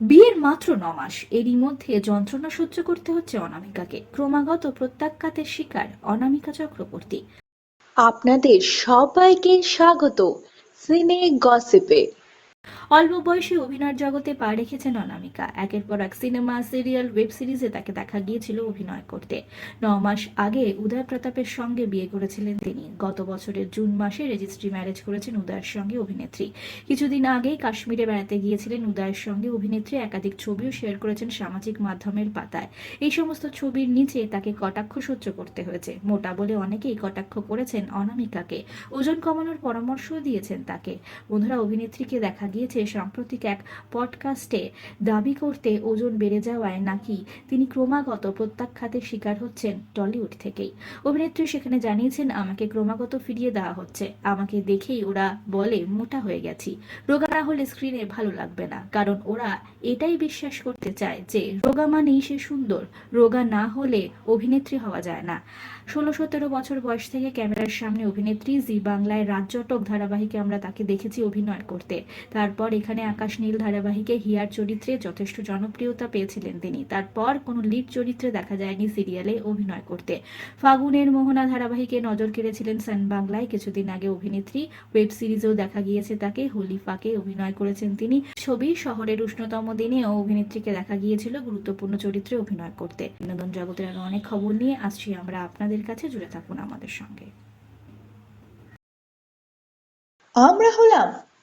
বিয়ের মাত্র ন মাস। এরই মধ্যে যন্ত্রণা সহ্য করতে হচ্ছে অনামিকাকে। ক্রমাগত প্রত্যাখ্যাতের শিকার অনামিকা চক্রবর্তী। আপনাদের সবাইকে স্বাগত। সিনে গসিপে। অল্প বয়সে অভিনয়ের জগতে পা রেখেছেন অনামিকা। একের পর এক সিনেমা, সিরিয়াল, ওয়েব সিরিজে তাকে দেখা গিয়েছিল অভিনয় করতে। ন মাস আগে উদয় প্রতাপের সঙ্গে বিয়ে করেছিলেন তিনি। গত বছরের জুন মাসে রেজিস্ট্রি ম্যারেজ করেছেন উদয়ের সঙ্গে অভিনেত্রী। কিছুদিন আগেই কাশ্মীরে বেড়াতে গিয়েছিলেন উদয়ের সঙ্গে অভিনেত্রী। একাধিক ছবিও শেয়ার করেছেন সামাজিক মাধ্যমের পাতায়। এই সমস্ত ছবির নিচে তাকে কটাক্ষ সহ্য করতে হয়েছে। মোটা বলে অনেকেই কটাক্ষ করেছেন অনামিকাকে। ওজন কমানোর পরামর্শ দিয়েছেন তাকে। বন্ধুরা, অভিনেত্রীকে দেখা গিয়েছে সাম্প্রতিক এক পডকাস্টে দাবি করতে ওজন বেড়ে যাওয়ায় নাকি তিনি ক্রমাগত প্রত্যাখ্যাতের শিকার হচ্ছেন টলিউড থেকেই। অভিনেত্রী সেখানে জানিয়েছেন, আমাকে ক্রমাগত ফিরিয়ে দেওয়া হচ্ছে। আমাকে দেখেই ওরা বলে, মোটা হয়ে গেছি। রোগা না হলে স্ক্রিনে ভালো লাগবে না কারণ ওরা এটাই বিশ্বাস করতে চায় যে, রোগা মানেই সে সুন্দর। রোগা না হলে অভিনেত্রী হওয়া যায় না। ষোলো সতেরো বছর বয়স থেকে ক্যামেরার সামনে অভিনেত্রী, জি বাংলায় রাজ্যটক ধারাবাহিকে আমরা তাকে দেখেছি অভিনয় করতে। তারপর এখানে আকাশ নীল ধারাবাহিকে হিয়ার চরিত্রে যথেষ্ট জনপ্রিয়তা পেয়েছিলেন তিনি। তারপর কোনো লিড চরিত্রে দেখা যায়নি সিরিয়ালে অভিনয় করতে। ফাগুনের মোহনা ধারাবাহিকে নজর কেড়েছিলেন সান বাংলায়। কিছুদিন আগে অভিনেত্রী ওয়েব সিরিজেও দেখা গিয়েছে তাকে। হোলি ফাঁকে অভিনয় করেছেন তিনি। ছবি শহরের উষ্ণতম দিনেও অভিনেত্রীকে দেখা গিয়েছিল গুরুত্বপূর্ণ চরিত্রে অভিনয় করতে। বিনোদন জগতের আরও অনেক খবর নিয়ে আসছি আমরা আপনাদের কাছে। জুড়ে থাকুন আমাদের সঙ্গে। আমরা হলাম